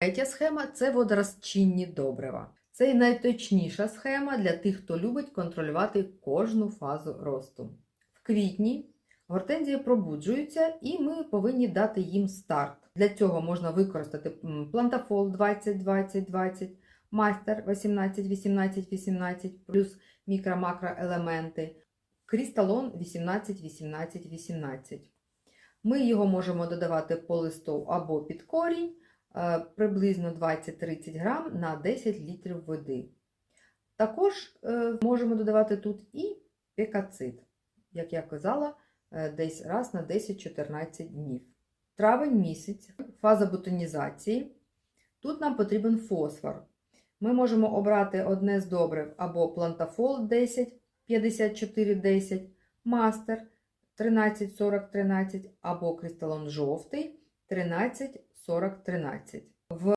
Третя схема це водорозчинні добрива. Це і найточніша схема для тих, хто любить контролювати кожну фазу росту. В квітні гортензії пробуджуються, і ми повинні дати їм старт. Для цього можна використати плантафол 20-20-20, мастер 18-18-18 плюс мікро-макроелементи, крісталон 18-18-18. Ми його можемо додавати по листу або під корінь приблизно 20-30 грам на 10 літрів води. Також е, можемо додавати тут і пекацит, як я казала, е, десь раз на 10-14 днів. Травень місяць, фаза бутонізації. Тут нам потрібен фосфор. Ми можемо обрати одне з добрив або плантафол 10, 54, 10, мастер 13, 40, 13 або кристалон жовтий 13, 40, 13. В